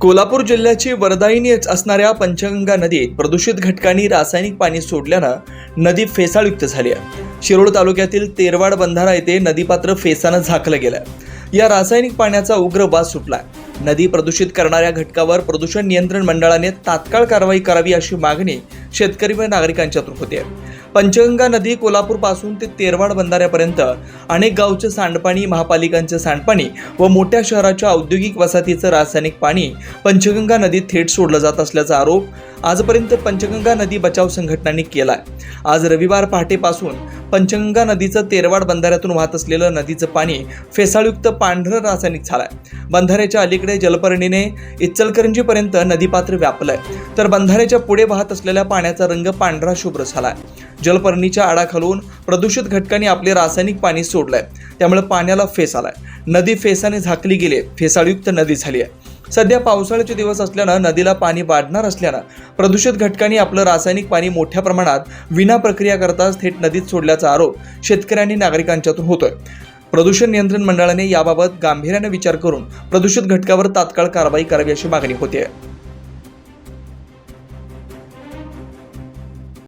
कोल्हापूर जिल्ह्याची वरदायिनी असणाऱ्या पंचगंगा नदीत प्रदूषित घटकांनी रासायनिक पाणी सोडल्यानं नदी फेसाळयुक्त झाली आहे. शिरोळ तालुक्यातील तेरवाड बंधारा येथे नदीपात्र फेसानं झाकलं गेलं या रासायनिक पाण्याचा उग्र वास सुटलाय नदी प्रदूषित करणाऱ्या घटकावर प्रदूषण नियंत्रण मंडळाने तात्काळ कारवाई करावी अशी मागणी शेतकरी व नागरिकांच्यातून होते. पंचगंगा नदी कोल्हापूरपासून ते तेरवाड बंधाऱ्यापर्यंत अनेक गावचं सांडपाणी महापालिकांचे सांडपाणी व मोठ्या शहराच्या औद्योगिक वसाहतीचं रासायनिक पाणी पंचगंगा नदीत थेट सोडलं जात असल्याचा आरोप आजपर्यंत पंचगंगा नदी बचाव संघटनांनी केला आज रविवार पहाटेपासून पंचगंगा नदीचं तेरवाड बंधाऱ्यातून वाहत असलेलं नदीचं पाणी फेसाळयुक्त पांढरं रासायनिक झालंय. बंधाऱ्याच्या अलीकडे जलपर्णीने इचलकरंजीपर्यंत नदीपात्र व्यापलंय. तर बंधाऱ्याच्या पुढे वाहत असलेल्या पाण्याचा रंग पांढरा शुभ्र झालाय. जलपर्णीच्या आडाखालून प्रदूषित घटकांनी आपले रासायनिक पाणी सोडलंय. त्यामुळे पाण्याला फेस आलाय. नदी फेसाने झाकली गेली फेसाळयुक्त नदी झाली आहे. सध्या पावसाळ्याचे दिवस असल्यानं नदीला पाणी वाढणार असल्यानं प्रदूषित घटकांनी आपलं रासायनिक पाणी मोठ्या प्रमाणात विना प्रक्रिया करताच थेट नदीत सोडल्याचा आरोप शेतकऱ्यांनी नागरिकांच्यातून होतोय. प्रदूषण नियंत्रण मंडळाने याबाबत गांभीर्याने विचार करून प्रदूषित घटकावर तात्काळ कारवाई करावी अशी मागणी होती आहे